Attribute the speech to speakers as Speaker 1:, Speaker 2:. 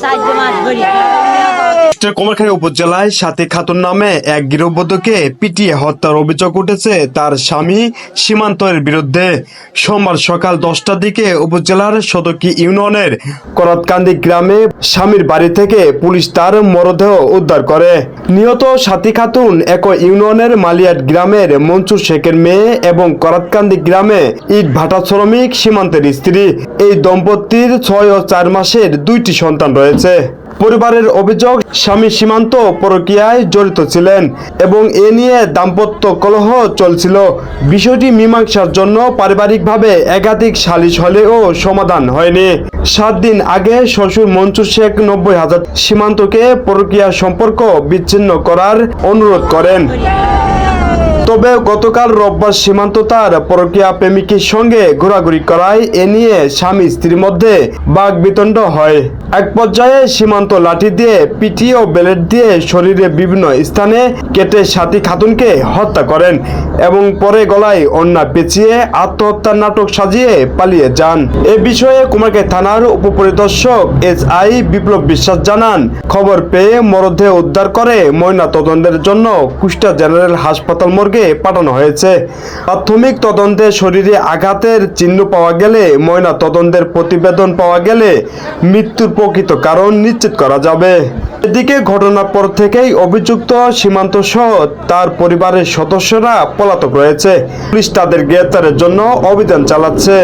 Speaker 1: সাহায্য মাছ ধরি কুমারখালী উপজেলায় সাথী খাতুন নামে এক গৃহবধূকে পিটিয়ে হত্যার অভিযোগ উঠেছে তার স্বামী সীমান্তের বিরুদ্ধে। সোমবার সকাল দশটার দিকে উপজেলার সদকি ইউনিয়নের করতকান্দি গ্রামে স্বামীর বাড়ি থেকে পুলিশ তার মরদেহ উদ্ধার করে। নিহত সাথী খাতুন এক ইউনিয়নের মালিয়াট গ্রামের মনসুর শেখের মেয়ে এবং করতকান্দি গ্রামে ইট ভাটা শ্রমিক সীমান্তের স্ত্রী। এই দম্পতির ছয় ও চার মাসের দুইটি সন্তান রয়েছে। পরিবারের অভিযোগ, স্বামী সীমান্ত পরকীয়ায় জড়িত ছিলেন এবং এ নিয়ে দাম্পত্য কলহ চলছিল। বিষয়টি মীমাংসার জন্য পারিবারিকভাবে একাধিক সালিশ হলেও সমাধান হয়নি। সাত দিন আগে শ্বশুর মনসুর শেখ নব্বই হাজার সীমান্তকে পরকীয়া সম্পর্ক বিচ্ছিন্ন করার অনুরোধ করেন। তবে গতকাল রোববার সীমান্ত তার পরকীয়া প্রেমিকের সঙ্গে ঘোরাঘুরি করায় এ নিয়ে স্বামী স্ত্রীর মধ্যে বাঘ বিতণ্ড হয়। এক পর্যায়ে সীমান্ত লাঠি দিয়ে পিটি ও বেলেট দিয়ে শরীরে বিভিন্ন স্থানে কেটে সাথী খাতুনকে হত্যা করেন এবং পরে গলায় অন্যা পেঁচিয়ে আত্মহত্যার নাটক সাজিয়ে পালিয়ে যান। এ বিষয়ে কুমারখালী থানার উপপরিদর্শক এস আই বিপ্লব বিশ্বাস জানান, খবর পেয়ে মরদেহ উদ্ধার করে ময়না তদন্তের জন্য কুষ্টা জেনারেল হাসপাতাল মর্গে পাঠানো হয়েছে। প্রাথমিক তদন্তে শরীরে আঘাতের চিহ্ন পাওয়া গেলে ময়না তদন্তের প্রতিবেদন পাওয়া গেলে মৃত্যুর প্রকৃত কারণ নিশ্চিত করা যাবে। এদিকে ঘটনার পর থেকেই অভিযুক্ত সীমান্ত সহ তার পরিবারের সদস্যরা পলাতক রয়েছে। পুলিশ তাদের গ্রেপ্তারের জন্য অভিযান চালাচ্ছে।